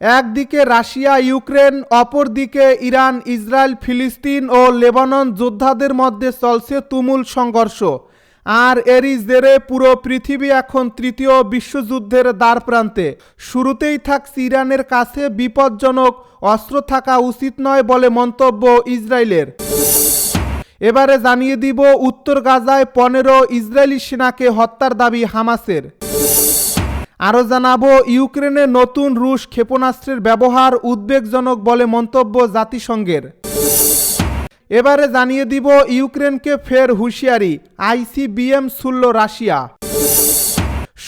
একদিকে Russia, Ukraine, অপরদিকে Iran, Israel, ফিলিস্তিন ও লেবানন যোদ্ধাদের মধ্যে চলছে তুমুল সংঘর্ষ। আর এরই জেরে পুরো পৃথিবী এখন তৃতীয় বিশ্বযুদ্ধের দ্বার প্রান্তে শুরুতেই থাকছে ইরানের কাছে বিপজ্জনক, অস্ত্র থাকা উচিত নয় বলে মন্তব্য ইসরায়েলের। এবারে জানিয়ে দিব, উত্তর গাজায় পনেরো ইসরায়েলি সেনাকে হত্যার দাবি হামাসের। আরও জানাব, ইউক্রেনে নতুন রুশ ক্ষেপণাস্ত্রের ব্যবহার উদ্বেগজনক বলে মন্তব্য জাতিসংঘের। এবারে জানিয়ে দিব, ইউক্রেনকে ফের হুঁশিয়ারি, আইসিবিএম শুনল রাশিয়া।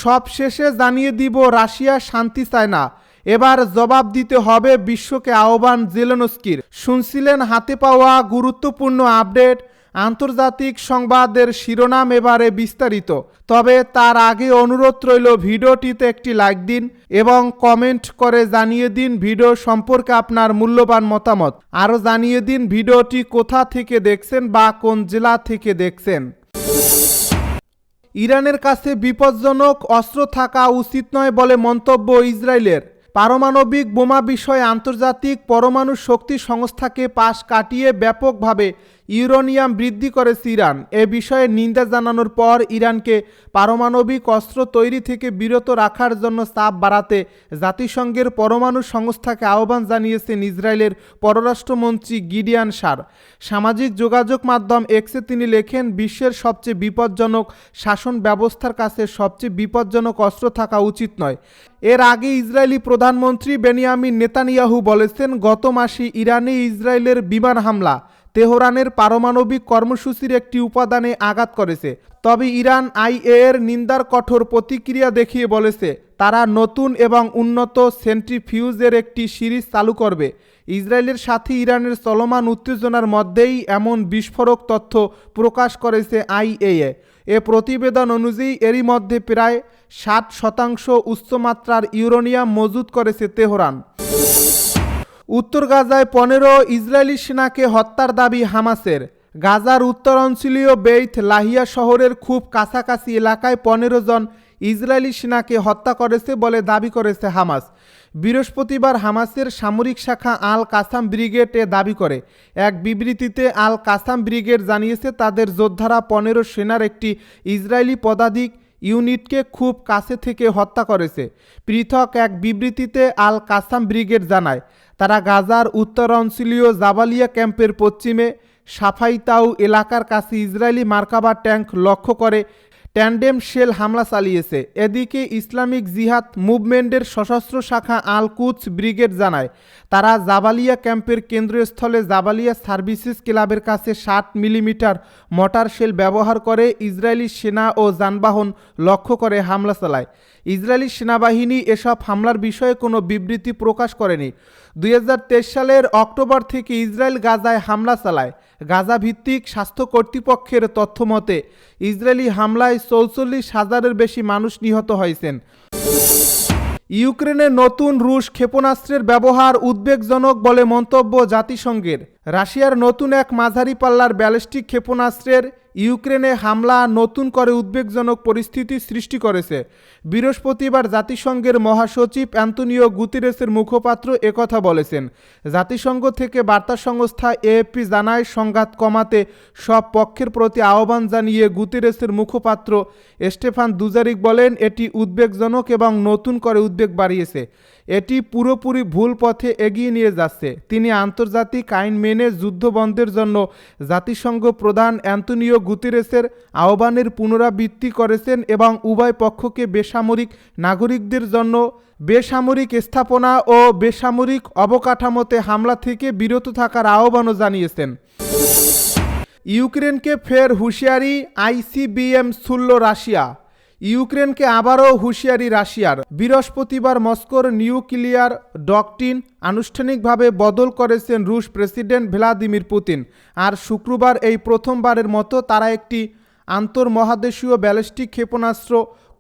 সব শেষে জানিয়ে দিব, রাশিয়া শান্তি চায় না। এবার জবাব দিতে হবে বিশ্বকে আহ্বান জেলেনস্কির। শুনছিলেন হাতে পাওয়া গুরুত্বপূর্ণ আপডেট আন্তর্জাতিক সংবাদের শিরোনাম এবারে বিস্তারিত। তবে তার আগে অনুরোধ রইল ভিডিওটিতে একটি লাইক দিন এবং কমেন্ট করে জানিয়ে দিন ভিডিও সম্পর্কে আপনার মূল্যবান মতামত। আরও জানিয়ে দিন ভিডিওটি কোথা থেকে দেখছেন বা কোন জেলা থেকে দেখছেন। ইরানের কাছে বিপজ্জনক অস্ত্র থাকা উচিত নয় বলে মন্তব্য ইসরায়েলের। পারমাণবিক বোমা বিষয়ে আন্তর্জাতিক পরমাণু শক্তি সংস্থাকে পাশ কাটিয়ে ব্যাপকভাবে ইউরেনিয়াম বৃদ্ধি করেছে ইরান এ বিষয়ে নিন্দা জানানোর পর ইরানকে পারমাণবিক অস্ত্র তৈরি থেকে বিরত রাখার জন্য চাপ বাড়াতে জাতিসংঘের পরমাণু সংস্থাকে আহ্বান জানিয়েছেন ইসরায়েলের পররাষ্ট্রমন্ত্রী গিডিয়ান সার। সামাজিক যোগাযোগ মাধ্যম এক্সে তিনি লেখেন, বিশ্বের সবচেয়ে বিপজ্জনক শাসন ব্যবস্থার কাছে সবচেয়ে বিপজ্জনক অস্ত্র থাকা উচিত নয়। এর আগে ইসরায়েলি প্রধানমন্ত্রী বেনিয়ামিন নেতানিয়াহু বলেছেন, গত মাসে ইরানে ইসরায়েলের বিমান হামলা তেহরানের পারমাণবিক কর্মসূচির একটি উপাদানে আঘাত করেছে। তবে ইরান আইএ এর নিন্দার কঠোর প্রতিক্রিয়া দেখিয়ে বলেছে, তারা নতুন এবং উন্নত সেন্ট্রিফিউজের একটি সিরিজ চালু করবে। ইসরায়েলের সাথে ইরানের চলমান উত্তেজনার মধ্যেই এমন বিস্ফোরক তথ্য প্রকাশ করেছে আইএএ এ প্রতিবেদন অনুযায়ী, এরই মধ্যে প্রায় ষাট শতাংশ উচ্চমাত্রার ইউরোনিয়াম মজুত করেছে তেহরান। উত্তর গাজায় পনেরো ইসরায়েলি সেনাকে হত্যার দাবি হামাসের। গাজার উত্তরাঞ্চলীয় বেইথ লাহিয়া শহরের খুব কাছাকাছি এলাকায় পনেরো জন ইসরায়েলি সেনাকে হত্যা করেছে বলে দাবি করেছে হামাস। বৃহস্পতিবার হামাসের সামরিক শাখা আল কাসাম ব্রিগেড এ দাবি করে। এক বিবৃতিতে আল কাসাম ব্রিগেড জানিয়েছে, তাদের যোদ্ধারা পনেরো সেনার একটি ইসরায়েলি পদাধিক ইউনিটকে খুব কাছে থেকে হত্যা করেছে। পৃথক এক বিবৃতিতে আল কাসাম ব্রিগেড জানায়, তারা গাজার উত্তরাঞ্চলীয় জাবালিয়া ক্যাম্পের পশ্চিমে সাফাইতাউ এলাকার কাছে ইসরায়েলি মার্কাবা ট্যাঙ্ক লক্ষ্য করে ট্যান্ডেম শেল হামলা চালিয়েছে। এদিকে ইসলামিক জিহাদ মুভমেন্টের সশস্ত্র শাখা আল কুচ ব্রিগেড জানায়, তারা জাবালিয়া ক্যাম্পের কেন্দ্রস্থলে জাবালিয়া সার্ভিসেস ক্লাবের কাছে ষাট মিলিমিটার মটার শেল ব্যবহার করে ইসরায়েলি সেনা ও যানবাহন লক্ষ্য করে হামলা চালায়। ইসরায়েলি সেনাবাহিনী এসব হামলার বিষয়ে কোনো বিবৃতি প্রকাশ করেনি। দুই হাজার তেইশ সালের অক্টোবর থেকে ইসরায়েল গাজায় হামলা চালায়। গাজা ভিত্তিক স্বাস্থ্য কর্তৃপক্ষের তথ্য মতে ইসরায়েলি হামলায় চৌচল্লিশ হাজারের বেশি মানুষ নিহত হয়েছেন। ইউক্রেনের নতুন রুশ ক্ষেপণাস্ত্রের ব্যবহার উদ্বেগজনক বলে মন্তব্য জাতিসংঘের। রাশিয়ার নতুন এক মাঝারি পাল্লার ব্যালিস্টিক ক্ষেপণাস্ত্রের ইউক্রেনে হামলা নতুন করে উদ্বেগজনক পরিস্থিতি সৃষ্টি করেছে। বৃহস্পতিবার জাতিসংঘের মহাসচিব অ্যান্তনিও গুতিরেসের মুখপাত্র একথা বলেছেন। জাতিসংঘ থেকে বার্তা সংস্থা এএফপি জানায়, সংঘাত কমাতে সব পক্ষের প্রতি আহ্বান জানিয়ে গুতিরেসের মুখপাত্র স্টেফান দুজারিক বলেন, এটি উদ্বেগজনক এবং নতুন করে উদ্বেগ বাড়িয়েছে। এটি পুরোপুরি ভুল পথে এগিয়ে নিয়ে যাচ্ছে। তিনি আন্তর্জাতিক আইন মেনে যুদ্ধবন্ধের জন্য জাতিসংঘ প্রধান অ্যান্তনিও গুতিরেসের আহ্বানের পুনরাবৃত্তি করেছেন এবং উভয় পক্ষকে বেসামরিক নাগরিকদের জন্য বেসামরিক স্থাপনা ও বেসামরিক অবকাঠামোতে হামলা থেকে বিরত থাকার আহ্বানও জানিয়েছেন। ইউক্রেনকে ফের হুঁশিয়ারি আইসিবিএম ছুড়ল রাশিয়া। ইউক্রেনকে আবারও হুঁশিয়ারি রাশিয়ার। বৃহস্পতিবার মস্কোর নিউক্লিয়ার ডকটিন আনুষ্ঠানিকভাবে বদল করেছেন রুশ প্রেসিডেন্ট ভ্লাদিমির পুতিন। আর শুক্রবার এই প্রথমবারের মতো তারা একটি আন্তর্মহাদেশীয় ব্যালিস্টিক ক্ষেপণাস্ত্র,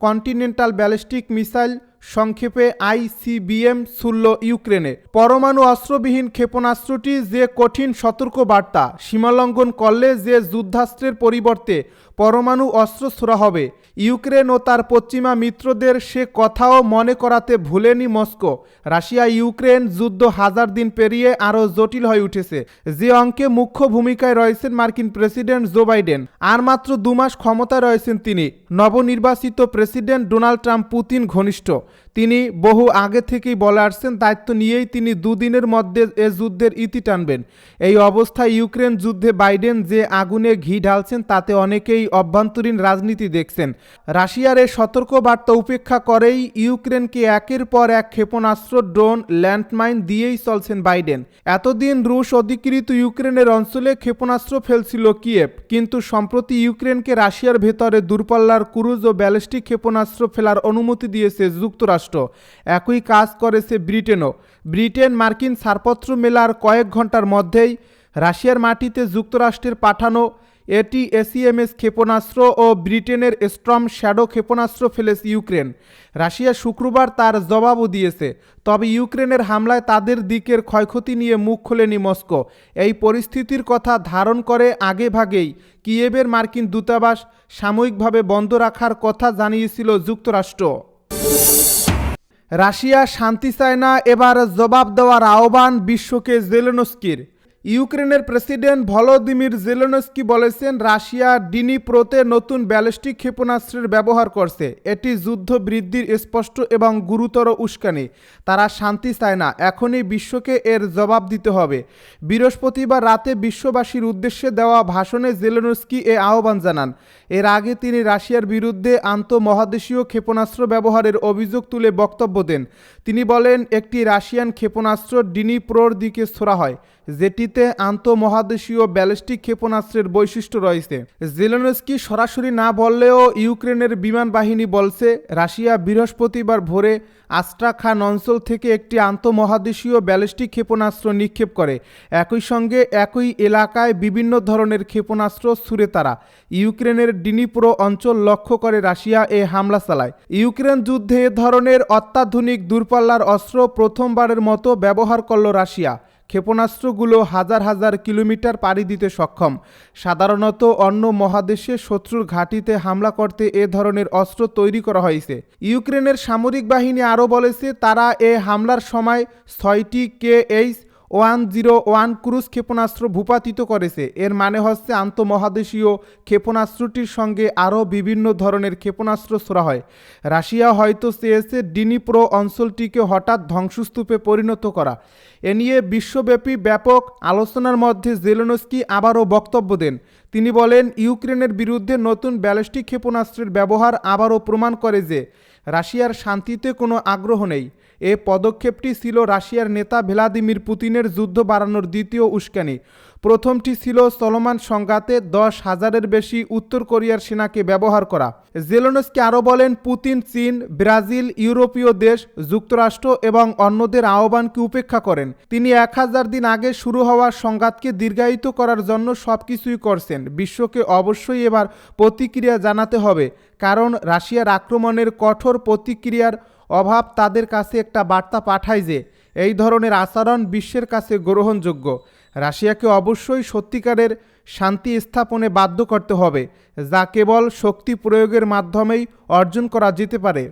কন্টিনেন্টাল ব্যালিস্টিক মিসাইল সংক্ষেপে আইসিবিএম ছুড়ল ইউক্রেনে। পরমাণু অস্ত্রবিহীন ক্ষেপণাস্ত্রটি যে কঠিন সতর্ক বার্তা সীমালঙ্ঘন করলে যে যুদ্ধাস্ত্রের পরিবর্তে পরমাণু অস্ত্র ছোড়া হবে। ইউক্রেন ও তার পশ্চিমা মিত্রদের সে কথাও মনে করাতে ভুলেনি মস্কো। রাশিয়া ইউক্রেন যুদ্ধ হাজার দিন পেরিয়ে আরও জটিল হয়ে উঠেছে। যে অঙ্কে মুখ্য ভূমিকায় রয়েছেন মার্কিন প্রেসিডেন্ট জো বাইডেন, আর মাত্র দু মাস ক্ষমতায় রয়েছেন তিনি। নবনির্বাচিত প্রেসিডেন্ট ডোনাল্ড ট্রাম্প পুতিন ঘনিষ্ঠ। তিনি বহু আগে থেকেই বলে আসছেন, দায়িত্ব নিয়েই তিনি দুদিনের মধ্যে এ যুদ্ধের ইতি টানবেন। এই অবস্থায় ইউক্রেন যুদ্ধে বাইডেন যে আগুনে ঘি ঢালছেন, তাতে অনেকেই অভ্যন্তরীণ রাজনীতি দেখছেন। রাশিয়ার এই সতর্ক বার্তা উপেক্ষা করেই ইউক্রেনকে একের পর এক ক্ষেপণাস্ত্র, ড্রোন, ল্যান্ডমাইন দিয়েই চলছেন বাইডেন। এতদিন রুশ অধিকৃত ইউক্রেনের অঞ্চলে ক্ষেপণাস্ত্র ফেলছিল কিয়েভ, কিন্তু সম্প্রতি ইউক্রেনকে রাশিয়ার ভেতরে দূরপাল্লার ক্রুজ ও ব্যালিস্টিক ক্ষেপণাস্ত্র ফেলার অনুমতি দিয়েছে যুক্তরাষ্ট্র। একই কাজ করেছে ব্রিটেনও। ব্রিটেন মার্কিন ছাড়পত্র মেলার কয়েক ঘণ্টার মধ্যেই রাশিয়ার মাটিতে যুক্তরাষ্ট্রের পাঠানো এটি এসিএমএস ক্ষেপণাস্ত্র ও ব্রিটেনের স্ট্রম শ্যাডো ক্ষেপণাস্ত্র ফেলেছে ইউক্রেন। রাশিয়া শুক্রবার তার জবাবও দিয়েছে। তবে ইউক্রেনের হামলায় তাদের দিকের ক্ষয়ক্ষতি নিয়ে মুখ খোলেনি মস্কো। এই পরিস্থিতির কথা ধারণ করে আগেভাগেই কিয়েবের মার্কিন দূতাবাস সাময়িকভাবে বন্ধ রাখার কথা জানিয়েছিল যুক্তরাষ্ট্র। রাশিয়া শান্তি চায় না, এবার জবাব দেওয়ার আহ্বান বিশ্বকে জেলেনস্কির। ইউক্রেনের প্রেসিডেন্ট ভলোদিমির জেলেনস্কি বলেছেন, রাশিয়া ডিনিপ্রোতে নতুন ব্যালিস্টিক ক্ষেপণাস্ত্রের ব্যবহার করছে। এটি যুদ্ধ বৃদ্ধির স্পষ্ট এবং গুরুতর উস্কানি। তারা শান্তি চায় না। এখনই বিশ্বকে এর জবাব দিতে হবে। বৃহস্পতিবার রাতে বিশ্ববাসীর উদ্দেশ্যে দেওয়া ভাষণে জেলেনস্কি এ আহ্বান জানান। এর আগে তিনি রাশিয়ার বিরুদ্ধে আন্তঃমহাদেশীয় ক্ষেপণাস্ত্র ব্যবহারের অভিযোগ তুলে বক্তব্য দেন। তিনি বলেন, একটি রাশিয়ান ক্ষেপণাস্ত্র ডিনিপ্রোর দিকে ছোড়া হয় যেটিতে আন্তঃমহাদেশীয় ব্যালিস্টিক ক্ষেপণাস্ত্রের বৈশিষ্ট্য রয়েছে। জেলেনস্কি সরাসরি না বললেও ইউক্রেনের বিমান বাহিনী বলছে, রাশিয়া বৃহস্পতিবার ভোরে আস্ট্রাখান অঞ্চল থেকে একটি আন্তঃমহাদেশীয় ব্যালিস্টিক ক্ষেপণাস্ত্র নিক্ষেপ করে। একই সঙ্গে একই এলাকায় বিভিন্ন ধরনের ক্ষেপণাস্ত্র ছুড়ে তারা। ইউক্রেনের ডিনিপ্রো অঞ্চল লক্ষ্য করে রাশিয়া এ হামলা চালায়। ইউক্রেন যুদ্ধে এ ধরনের অত্যাধুনিক দূরপাল্লার অস্ত্র প্রথমবারের মতো ব্যবহার করল রাশিয়া। ক্ষেপণাস্ত্রগুলো হাজার হাজার কিলোমিটার পাড়ি দিতে সক্ষম। সাধারণত অন্য মহাদেশে শত্রুর ঘাঁটিতে হামলা করতে এ ধরনের অস্ত্র তৈরি করা হয়েছে। ইউক্রেনের সামরিক বাহিনী আরও বলেছে, তারা এ হামলার সময় ছয়টি K H one zero one cruise ক্ষেপণাস্ত্র ভূপাতিত করেছে। এর মানে হচ্ছে আন্তঃমহাদেশীয় ক্ষেপণাস্ত্রটির সঙ্গে আরও বিভিন্ন ধরনের ক্ষেপণাস্ত্র ছোড়া হয়। রাশিয়া হয়তো চেয়েছে ডিনিপ্রো অঞ্চলটিকে হঠাৎ ধ্বংসস্তূপে পরিণত করা। এ নিয়ে বিশ্বব্যাপী ব্যাপক আলোচনার মধ্যে জেলেনস্কি আবারও বক্তব্য দেন। তিনি বলেন, ইউক্রেনের বিরুদ্ধে নতুন ব্যালিস্টিক ক্ষেপণাস্ত্রের ব্যবহার আবারও প্রমাণ করে যে রাশিয়ার শান্তিতে কোনো আগ্রহ নেই। এ পদক্ষেপটি ছিল রাশিয়ার নেতা ভ্লাদিমির পুতিনের যুদ্ধ বাড়ানোর দ্বিতীয় উস্কানি। প্রথমটি ছিল চলমান সংঘাতে দশ হাজারের বেশি উত্তর কোরিয়ার সেনাকে ব্যবহার করা। জেলোনস্কি আরও বলেন, পুতিন চীন, ব্রাজিল, ইউরোপীয় দেশ, যুক্তরাষ্ট্র এবং অন্যদের আহ্বানকে উপেক্ষা করেন। তিনি এক হাজার দিন আগে শুরু হওয়া সংঘাতকে দীর্ঘায়িত করার জন্য সব কিছুই করছেন। বিশ্বকে অবশ্যই এবার প্রতিক্রিয়া জানাতে হবে, কারণ রাশিয়ার আক্রমণের কঠোর প্রতিক্রিয়ার অভাব তাদের কাছে একটা বার্তা পাঠায় যে, এই ধরনের আচরণ বিশ্বের কাছে গ্রহণযোগ্য। রাশিয়াকে অবশ্যই সত্যিকারের শান্তি স্থাপনে বাধ্য করতে হবে, যা কেবল শক্তি প্রয়োগের মাধ্যমেই অর্জন করা যেতে পারে।